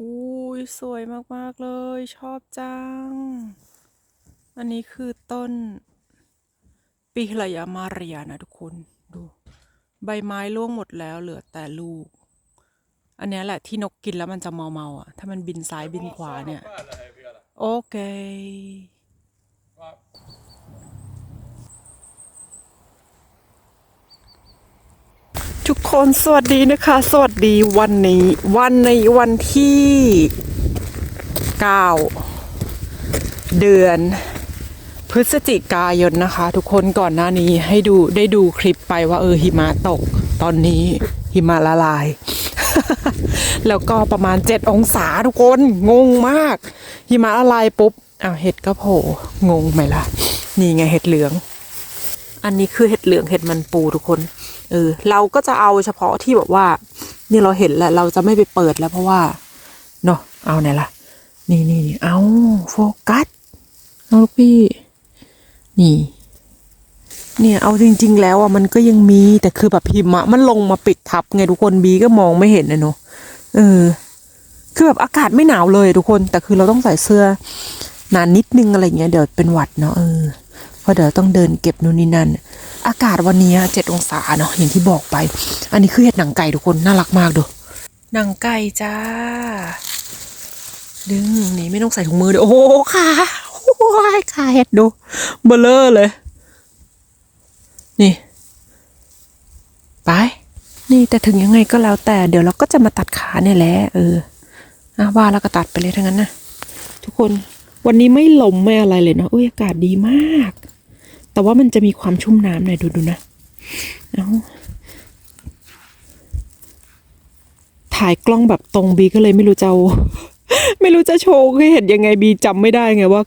อุ้ยสวยมาก ๆ เลย ชอบจัง อันนี้คือต้น ปีหลยามาเรียนะทุกคนดู ใบไม้ร่วงหมดแล้วเหลือแต่ลูก อันนี้แหละที่นกกินแล้วมันจะเมาเมาๆอะ ถ้ามันบินซ้ายบินขวาเนี่ย โอเค ทุกคนสวัสดีนะคะ สวัสดีวันนี้ วันในวันที่ 9 เดือน พฤศจิกายนนะคะ ทุกคนก่อนหน้านี้ให้ดูได้ดูคลิปไปว่าเออหิมะตก ตอนนี้หิมะละลาย แล้วก็ประมาณ 7 องศาทุกคนงงมาก หิมะละลายปุ๊บอ้าวเห็ดก็โผล่งงไหมล่ะ นี่ไงเห็ดเหลือง อันนี้คือเห็ดเหลืองเห็ดมันปูทุกคน เออ เราก็จะเอาเฉพาะที่แบบว่า นี่เราเห็นแล้วเราจะไม่ไปเปิดแล้วเพราะว่าเนาะเอาไหนล่ะ นี่นี่นี่เอาโฟกัสเอาลูกพี่ นี่ เนี่ยเอาจริง ๆ แล้วอะมันก็ยังมีแต่คือแบบหิมะมันลงมาปิดทับไงทุกคนบีก็มองไม่เห็นนะเนาะเออ คือแบบอากาศไม่หนาวเลยทุกคน แต่คือเราต้องใส่เสื้อนานนิดนึงอะไรเงี้ยเดี๋ยวเป็นหวัดเนาะเออ เพราะเดี๋ยวต้องเดินเก็บนู่นนี่นั่น อากาศวันนี้เจ็ดองศาเนาะอย่างที่บอกไป อันนี้คือเห็ดหนังไก่ทุกคนน่ารักมากดูหนังไก่จ้า ดึงนี่ไม่ต้องใส่ถุงมือเลยโอ้โหขาโอ้ยขาเห็ดดูเบลเลอร์เลย นี่ ไป นี่แต่ถึงยังไงก็แล้วแต่เดี๋ยวเราก็จะมาตัดขาเนี่ยแหละเอออะว่าแล้วก็ตัดไปเลยทั้งนั้นนะทุกคนวันนี้ไม่ลมไม่อะไรเลยนะอุ้ยอากาศดีมาก แต่ว่ามันจะมีความชุ่มน้ำหน่อยดูดูนะเอาถ่ายกล้องแบบตรงบีก็เลยไม่รู้จะเอาไม่รู้จะโชว์ให้เห็นยังไงบีจำไม่ได้ไงว่า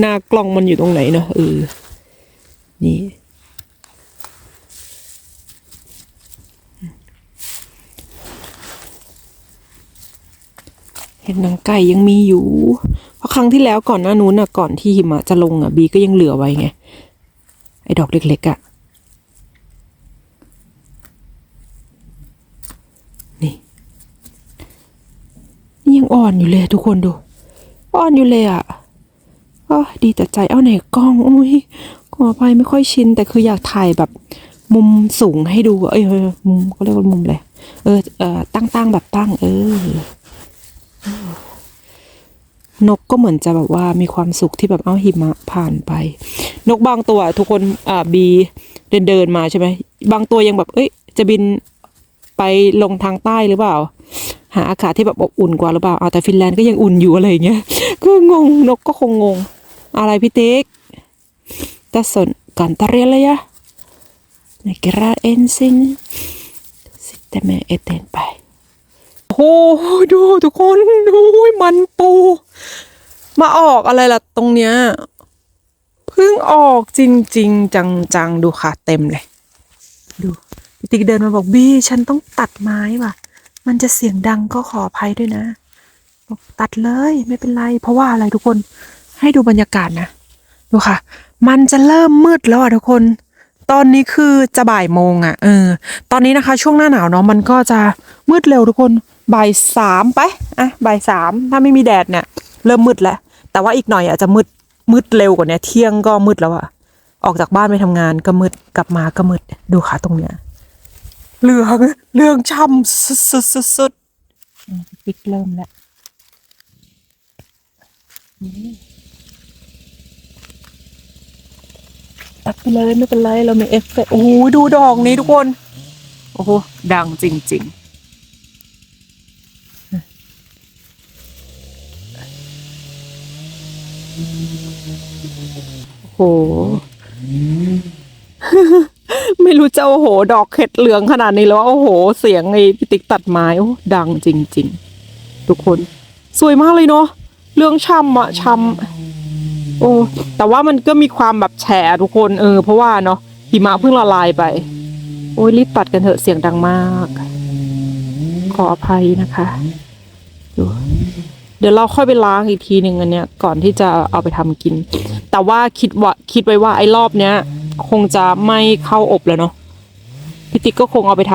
หน้ากล้องมันอยู่ตรงไหนเนอะเออนี่เห็ดหนังไก่ยังมีอยู่ เพราะครั้งที่แล้วก่อนหน้านู้นน่ะก่อนที่หิมะจะลงอะบีก็ยังเหลือไว้ไง ไอ้ดอกเล็กๆอะ่ะ นี่ นี่ยังอ่อนอยู่เลยทุกคนดู อ่อนอยู่เลยอะ่ะก็ดีแต่ใจเอาไหนกล้องอุ้ยขออภัยไม่ค่อยชิน แต่คืออยากถ่ายแบบ มุมสูงให้ดู เอ้ยเอ้ยมุมเขาเรียกว่ามุมอะไรเออเออตั้งตั้งๆแบบตั้ง เออ นกก็เหมือนจะแบบว่ามีความสุขที่แบบเอาหิมะผ่านไป นกบางตัวทุกคนอ่าบีเดินเดินมาใช่ไหมบางตัวยังแบบ เอ้ย จะบินไปลงทางใต้หรือเปล่า หาอากาศที่แบบอบอุ่นกว่าหรือเปล่าเอาแต่ฟินแลนด์ก็ยังอุ่นอยู่อะไรอย่างเงี้ยก็งงนกก็คงงง อะไรพี่ติ๊กแต่สนกันตาเรียเลยอะในกระเอนซินสิแต่แม่เอเตนไปโอ้โหดูทุกคนดูมันปู มาออกอะไรล่ะตรงเนี้ยเพิ่งออกจริง ๆ จังๆ ดูค่ะเต็มเลย ดูพี่ติ๊กเดินมาบอกบี้ฉันต้องตัดไม้ว่ะ มันจะเสียงดังก็ขออภัยด้วยนะบอกตัดเลยไม่เป็นไร เพราะว่าอะไรทุกคนให้ดูบรรยากาศนะ ดูค่ะ มันจะเริ่มมืดแล้วอะทุกคน ตอนนี้คือจะบ่ายโมงอะเออตอนนี้นะคะ ช่วงหน้าหนาวเนาะมันก็จะมืดเร็วทุกคนบ่ายสามไปอะบ่ายสามถ้าไม่มีแดดเนี่ย เริ่มมืดแล้ว แต่ว่าอีกหน่อยอาจจะมืดมืดเร็วกว่านี้เที่ยงก็มืดแล้วอะออกจากบ้านไปทำงานก็มืดกลับมาก็มืดดูค่ะตรงเนี้ยเหลืองเหลืองช่ำสุดสุดสุดสุดปิ๊กเริ่มแล้วตัดไปเลยไม่เป็นไรเรามีเอฟเฟกโอ้โหดูดอกนี้ทุกคน โอ้โหดังจริง ๆ โอ้โห ไม่รู้จะโอ้โห ดอกเห็ดเหลืองขนาดนี้แล้วว่าโอ้โห เสียงไอ้พิติกตัดไม้โอ้ดังจริง ๆ ทุกคน สวยมากเลยเนาะเรื่องช่ำอะช่ำโอ้แต่ว่ามันก็มีความแบบแฉะทุกคนเออ เพราะว่าเนาะหิมะเพิ่งละลายไป โอ้ยรีบตัดกันเถอะเสียงดังมาก ขออภัยนะคะดู ดี๋ยวเราค่อยไปล้างอีกทีหนึ่งอันเนี้ยก่อนที่จะเอาไปทำกิน แต่ว่าคิดว่าคิดไว้ว่าไอ้รอบเนี้ย คงจะไม่เข้าอบแล้วเนาะพี่ติ๊กก็คงเอาไปท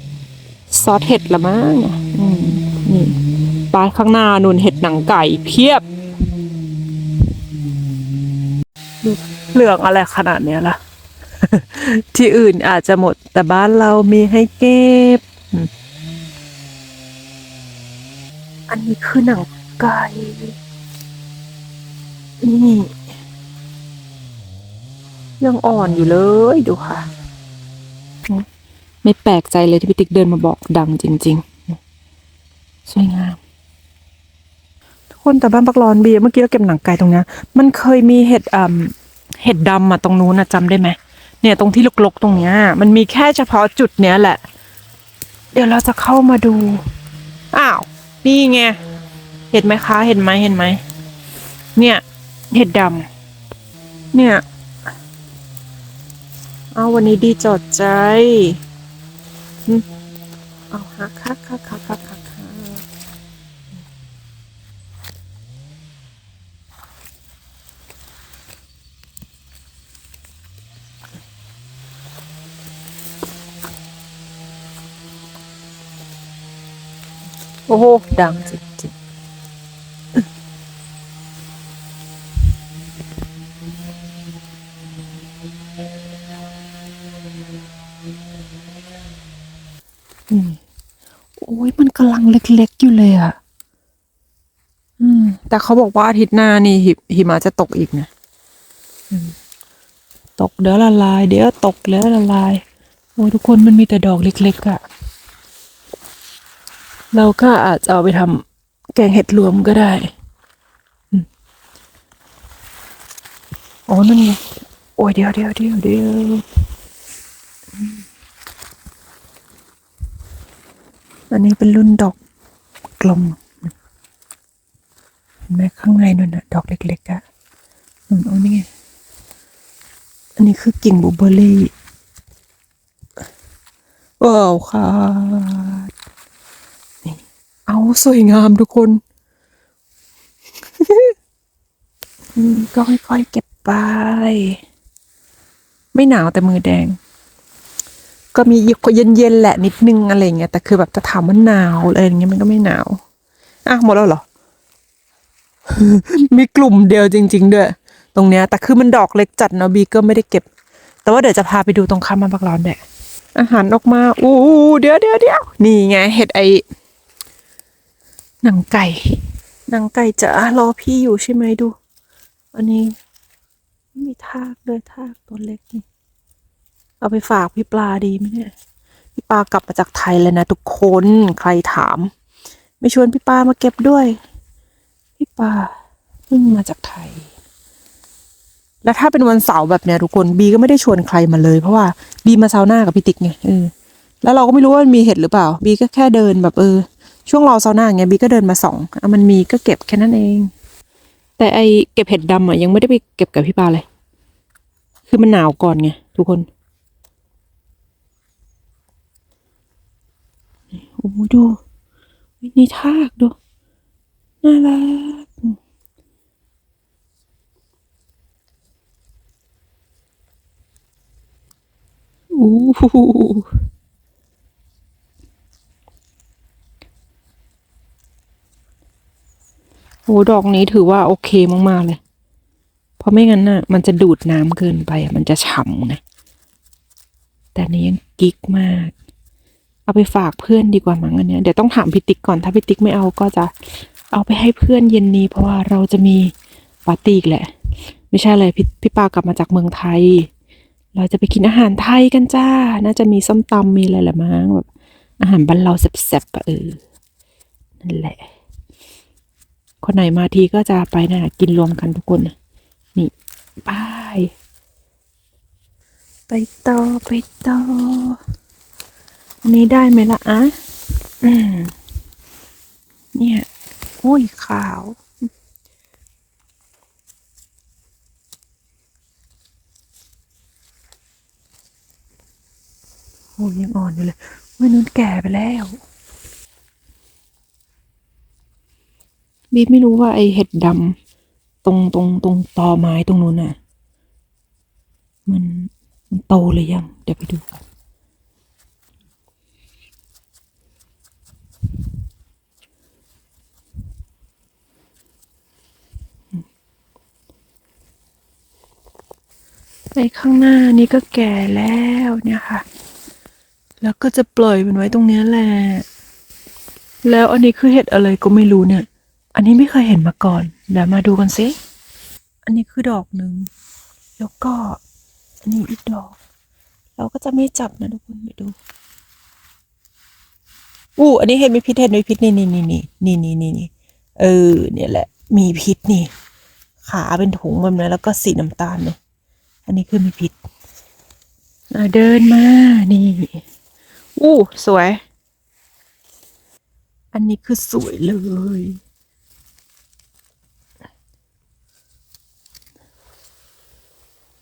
ำซอสเห็ดละมั้งนี่บ้าข้างหน้านุนเห็ดหนังไก่เพียบเหลืองอะไรขนาดเนี้ยล่ะ ที่อื่นอาจจะหมดแต่บ้านเรามีให้เก็บ อืมอันนี้คือหนังไก่ นี่ ยังอ่อนอยู่เลยดูค่ะ ไม่แปลกใจเลยที่พี่ติ๊กเดินมาบอกดังจริง ๆ สวยงาม ทุกคนแต่บ้านปักรอนเบียเมื่อกี้เราเก็บหนังไก่ตรงเนี้ยมันเคยมีเห็ดอ่าเห็ดดำมาตรงนู้นนะจำได้ไหมเนี่ยตรงที่ลกๆตรงเนี้ย มันมีแค่เฉพาะจุดเนี้ยแหละ เดี๋ยวเราจะเข้ามาดู อ้าว นี่ไง เห็นไหมคะ เห็นไหมเห็นไหม เนี่ย เห็ดดำ เนี่ย เอาวันนี้ดีจอดใจอืมเอาฮักฮักฮักฮักฮักฮักฮักโอ้โห ดังจริงๆอืมโอ้ยมันกำลังเล็กๆอยู่เลยอะ อืม แต่เขาบอกว่าอาทิตย์หน้านี่หิหิมะจะตกอีกนะอืมตกเดี๋ยวละลาย เดี๋ยวตกแล้วละลาย โอ้ยทุกคนมันมีแต่ดอกเล็กๆอะ่ะ เราก็อาจจะเอาไปทำแกงเห็ดรวมก็ได้อ๋อนั่นไงโอ้ยเดี๋ยวเดี๋ยวเดี๋ยวเดี๋ยวอันนี้เป็นรุ่นดอกกลมเห็นไหมข้างในนั่นน่ะ ดอกเล็กๆอะอืมเอานี่ไงอันนี้คือกิ่งบูเบอรี่ว้าวค่ะ สวยงามทุกคนอืมก็ค่อยๆเก็บไป ไม่หนาวแต่มือแดง ก็มีเย็นๆแหละนิดนึงอะไรอย่างเงี้ยแต่คือแบบจะถามว่าหนาวอะไรอย่างเงี้ยมันก็ไม่หนาวอะหมดแล้วเหรอ มีกลุ่มเดียวจริง ๆ ด้วย ตรงเนี้ย แต่คือมันดอกเล็กจัดเนาะบีก็ไม่ได้เก็บ แต่ว่าเดี๋ยวจะพาไปดูตรงข้ามบ้านพักร้อนแดดอาหารออกมา อู้เดี๋ยวเดี๋ยวเดี๋ยวนี่ไง เห็ดไอ หนังไก่ หนังไก่จะรอพี่อยู่ใช่ไหมดู อันนี้มีทากด้วยทากตัวเล็กนี่เอาไปฝากพี่ปลาดีไหมเนี่ย พี่ปลากลับมาจากไทยเลยนะทุกคนใครถาม ไม่ชวนพี่ปลามาเก็บด้วย พี่ปลาเพิ่งมาจากไทย แล้วถ้าเป็นวันเสาร์แบบเนี้ยทุกคนบีก็ไม่ได้ชวนใครมาเลย เพราะว่าบีมาซาวน่ากับพี่ติ๊กไงเออแล้วเราก็ไม่รู้ว่ามันมีเห็ดหรือเปล่า บีก็แค่เดินแบบเออ ช่วงรอซาวน่าไงบีก็เดินมาส่องอะมันมีก็เก็บแค่นั้นเอง แต่ไอเก็บเห็ดดำอะยังไม่ได้ไปเก็บกับพี่ปาเลย คือมันหนาวก่อนไงทุกคนโอ้โหดูนี่ทากดูน่ารักอู้ โอ้ดอกนี้ถือว่าโอเคมากๆเลย เพราะไม่งั้นน่ะ มันจะดูดน้ำเกินไปมันจะฉ่ำไงแต่นี้ยังกิ๊กมาก เอาไปฝากเพื่อนดีกว่ามั้งอันเนี้ยเดี๋ยวต้องถามพี่ติ๊กก่อนถ้าพี่ติ๊กไม่เอาก็จะเอาไปให้เพื่อนเย็นนี้ เพราะว่าเราจะมีปาร์ตี้อีกแหละ ไม่ใช่เลยพี่พี่ปากลับมาจากเมืองไทย เราจะไปกินอาหารไทยกันจ้า น่าจะมีส้มตำมีอะไรแหละมั้งแบบอาหารบ้านเราแซ่บๆเออนั่นแหละ คนไหนมาทีก็จะไปนะกินรวมกันทุกคน นี่ไปไปต่อไปต่ออันนี้ได้ไหมล่ะอะอืมเนี่ยอุ้ยขาวโอ้ยยังอ่อนอยู่เลยวันนู้นแก่ไปแล้ว บีไม่รู้ว่าไอเห็ดดำตรงตรงตรงตอไม้ตรงนู้นน่ะ มันมันโตเลยยัง เดี๋ยวไปดูไอข้างหน้านี้ก็แก่แล้วเนี่ยค่ะ แล้วก็จะปล่อยมันไว้ตรงนี้แหละ แล้วอันนี้คือเห็ดอะไรก็ไม่รู้เนี่ย อันนี้ไม่เคยเห็นมาก่อน เดี๋ยวมาดูกันสิอันนี้คือดอกหนึ่ง แล้วก็ อันนี้อีกดอก เราก็จะไม่จับนะทุกคนไปดู อู้ อันนี้เห็ดมีพิษเห็ดมีพิษนี่นี่นี่นี่นี่นี่นี่นี่เออ เนี่ยแหละ มีพิษนี่ ขาเป็นถุงแบบนั้นแล้วก็สีน้ำตาลเนี่ย อันนี้คือมีพิษเดินมา นี่ อู้ สวย อันนี้คือสวยเลย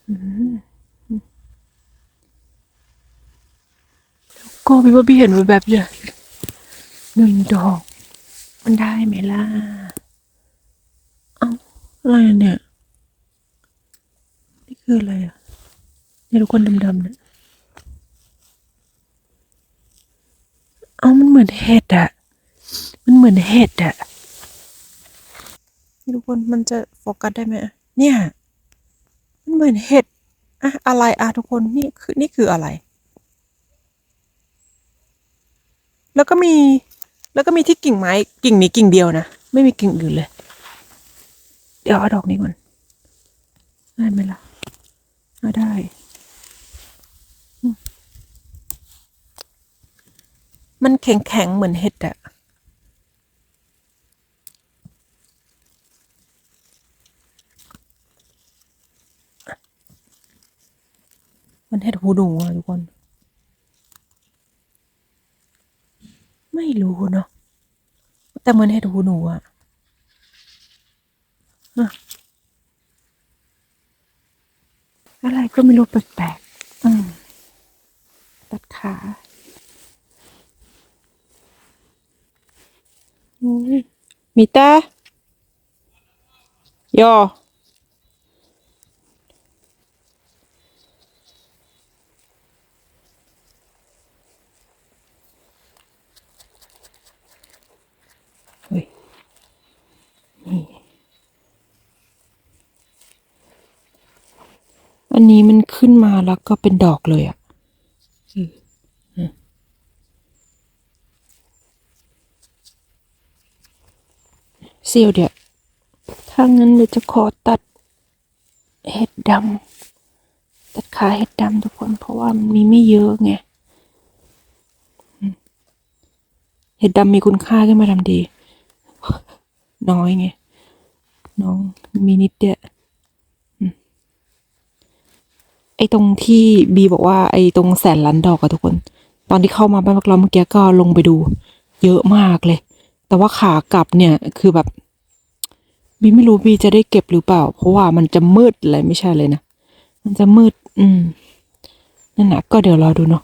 อืมแล้ว ก็พี่ว่าพี่เห็นแบบเนี่ยหนึ่งดอก มันได้ไหมล่ะ เอ้าอะไรเนี่ย นี่คืออะไรอะเนี่ยทุกคนดำๆเนี่ยเอ้ามันเหมือนเห็ดอะมันเหมือนเห็ดอะนี่ทุกคนมันจะโฟกัสได้ไหมอะเนี่ย มันเหมือนเห็ด อะอะไรอะทุกคนนี่คือนี่คืออะไร แล้วก็มี แล้วก็มีที่กิ่งไม้กิ่งนี้กิ่งเดียวนะ ไม่มีกิ่งอื่นเลย เดี๋ยวเอาดอกนี้ก่อนได้ไหมล่ะเอาได้มันแข็งแข็งเหมือนเห็ดอะ มันเห็ดหูหนูอะทุกคน ไม่รู้เนาะแต่มันเห็ดหูหนูอะอะไรก็ไม่รู้แปลกๆตัดขาอุ้ยมีตายอ นนี้มันขึ้นมาแล้วก็เป็นดอกเลยอะเซียวเดี๋ยว ถ้างั้นเดี๋ยวจะขอตัดเห็ดดำตัดขาเห็ดดำทุกคนเพราะว่ามันมีไม่เยอะไงเห็ดดำมีคุณค่าขึ้นมาทำดี น้อยไง น้องมีนิดเดียว ไอ้ตรงที่บีบอกว่าไอ้ตรงแสนล้านดอกอะทุกคน ตอนที่เข้ามาบ้านพักเราเมื่อกี้ก็ลงไปดู เยอะมากเลย แต่ว่าขากลับเนี่ยคือแบบบีไม่รู้บีจะได้เก็บหรือเปล่า เพราะว่ามันจะมืดอะไรไม่ใช่เลยนะ มันจะมืด อืม นั่นนะก็เดี๋ยวรอดูเนาะ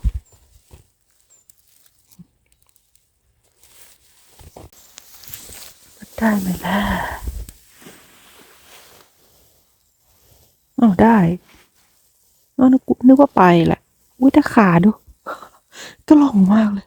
ได้ไหมล่ะอ้าวได้ นึกนึกว่าไปแหละอุ้ยแต่ขาดูก็หลงมากเลย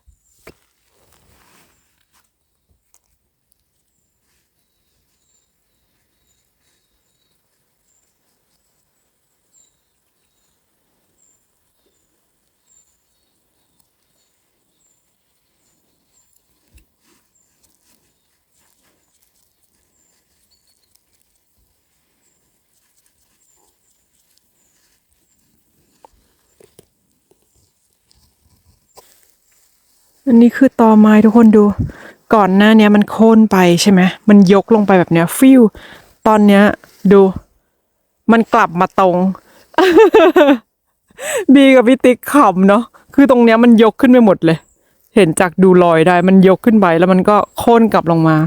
อันนี้คือตอไม้ทุกคนดู ก่อนหน้าเนี้ยมันโค่นไปใช่ไหมมันยกลงไปแบบเนี้ย ฟิวตอนเนี้ย ดู มันกลับมาตรง บีกับพี่ติ๊กขำเนาะคือตรงเนี้ยมันยกขึ้นไปหมดเลย เห็นจากดูรอยได้ มันยกขึ้นไปแล้วมันก็โค่นกลับลงมา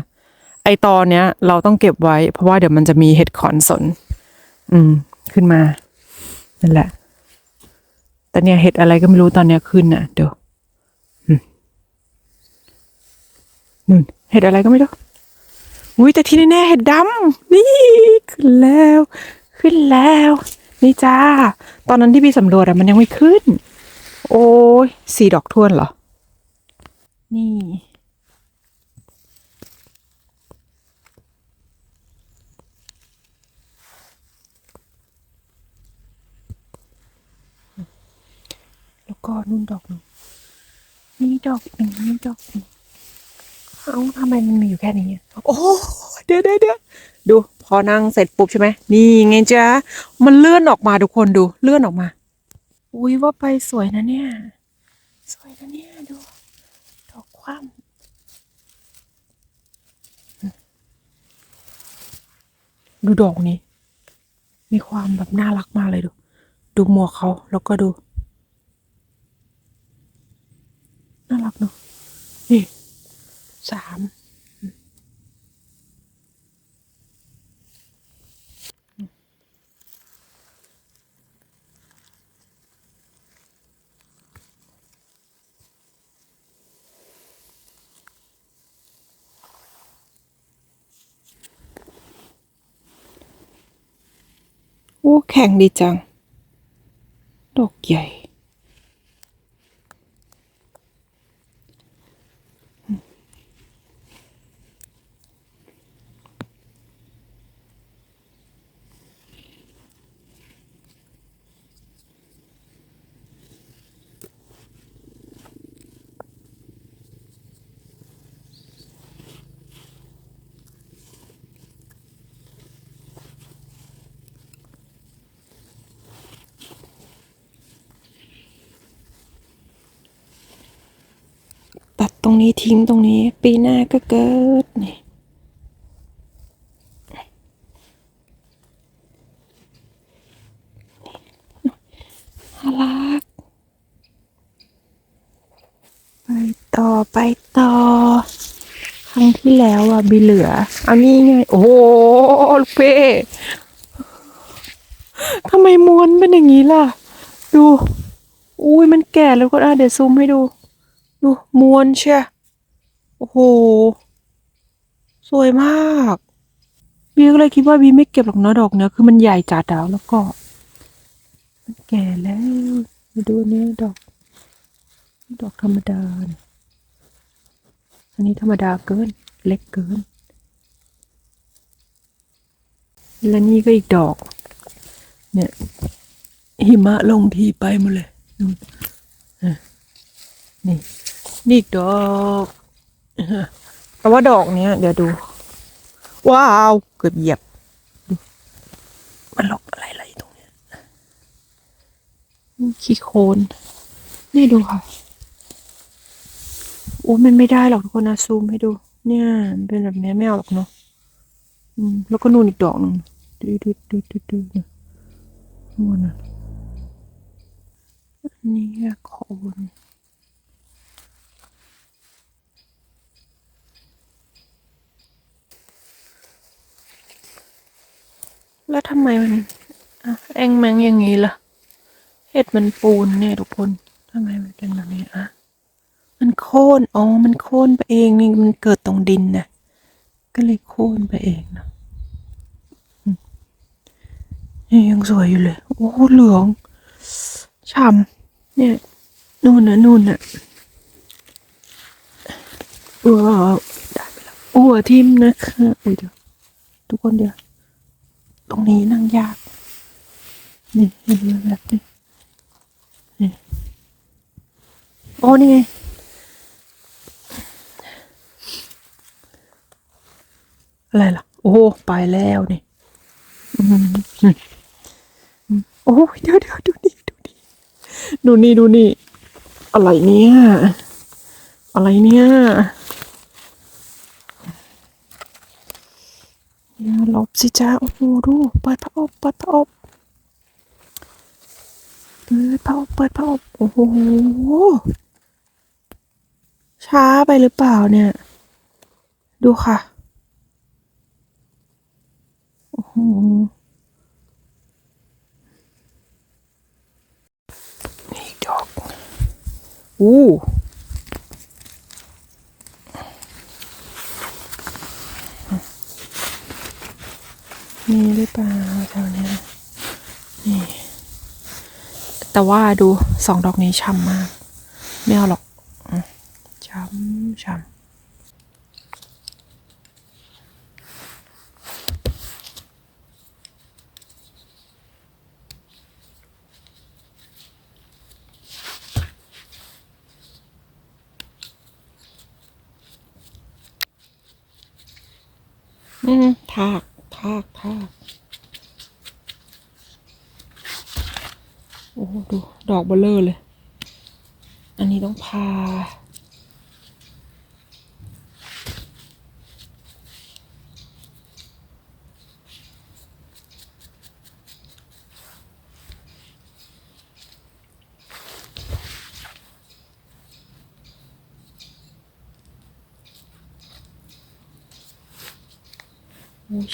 ไอตอนเนี้ย เราต้องเก็บไว้ เพราะว่าเดี๋ยวมันจะมีเห็ดขอนสน อืม ขึ้นมานั่นแหละแต่เนี่ยเห็ดอะไรก็ไม่รู้ตอนเนี้ยขึ้นน่ะเดี๋ยว นู่นเห็ดอะไรก็ไม่รู้อุ้ยแต่ที่แน่ๆเห็ดดำนี่ขึ้นแล้ว ขึ้นแล้ว นี่จ้า ตอนนั้นที่พี่สำรวจอะมันยังไม่ขึ้น โอ้ยสี่ดอกทวนเหรอ นี่ แล้วก็นุ่นดอกนึงนี่ดอกหนึ่งนี่ดอกหนึ่ง เอ้าทำไมมันมีอยู่แค่นี้อะโอ้เดี๋ยวเดี๋ยวเดี๋ยวดู พอนั่งเสร็จปุ๊บใช่ไหม นี่ไงจ๊ะ มันเลื่อนออกมาทุกคนดู เลื่อนออกมา อุ้ยว่าไปสวยนะเนี่ย สวยนะเนี่ยดูดอกคว่ำดูดอกนี้ มีความแบบน่ารักมากเลยดู ดูหมวกเขาแล้วก็ดู น่ารักเนอะนี่ สามโอ้แข็งดีจัง ดอกใหญ่ ตรงนี้ทิ้งตรงนี้ ปีหน้าก็เกิดนี่น่ารักไปต่อไปต่อ ครั้งที่แล้วอะบีเหลือ อันนี้ไง โอ้โหลูกเป้ทำไมม้วนเป็นอย่างนี้ล่ะ ดู อุ้ยมันแก่แล้วก็อะเดี๋ยวซูมให้ดู ดูม้วนเชียโอ้โห สวยมาก บีก็เลยคิดว่าบีไม่เก็บหรอกเนาะดอกเนี้ยคือมันใหญ่จัดแล้วแล้วก็ มันแก่แล้วมาดูนเนี้ยดอก ดอกธรรมดา อันนี้ธรรมดาเกิน เล็กเกิน และนี่ก็อีกดอก เนี่ย หิมะลงทีไปหมดเลยนู่ นี่ดอกแต่ว่าดอกเนี้ยเดี๋ยวดู ว้าว เกือบเหยียบ มันลกอะไรอะไรตรงเนี้ยขี้โคลนนี่ดูค่ะโอ้มันไม่ได้หรอกทุกคนนะซูมให้ดู เนี่ยเป็นแบบนี้ไม่เอาหรอกเนาะอืมแล้วก็นู่นอีกดอกหนึ่งดูดูดูดูดูนะนู่นนะอันนี้อะโคน แล้วทำไมมันอแองแมงอย่างนี้ล่ะ เห็ดมันปูนเนี่ยทุกคนทำไมมันเป็นแบบนี้อะมันโค่นอ๋อมันโค่นไปเองนี่มันเกิดตรงดินนะก็เลยโค่นไปเองนะนี่ยังสวยอยู่เลย โอ้เหลืองฉ่ำเนี่ยนู่นนะนู่นนะว้วได้ไปแล้วโอ้ทิมนะคะอุ้ยเดี๋ยวทุกคนเดี๋ยว ตรงนี้นั่งยากนี่เห็นแบบนี้นี่โอ้นี่ไงอะไรล่ะ โอ้ไปแล้วนี่อืมอืมอืมโอ้เดี๋ยวเดี๋ยวดูนี่ดูนี่ดูนี่ดูนี่อะไรเนี่ยอะไรเนี่ย อย่าหลบสิจ้าโอ้โหดูเปิดผ้าอบเปิดผ้าอบเปิดผ้าอบเปิดผ้าอบโอ้โหช้าไปหรือเปล่าเนี่ย ดูค่ะโอ้โหนี่ดอกอู้ มีหรือเปล่าแถวเนี้ยนี่ แต่ว่าดูสองดอกนี้ช่ำมาก ไม่เอาหรอกอืมช่ำช่ำ อืมทากทากทาก โอ้ดู ดอกเบลเลอร์เลย อันนี้ต้องพา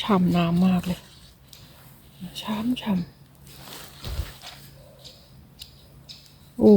ฉ่ำน้ำมากเลย ช้ำฉ่ำ โอ้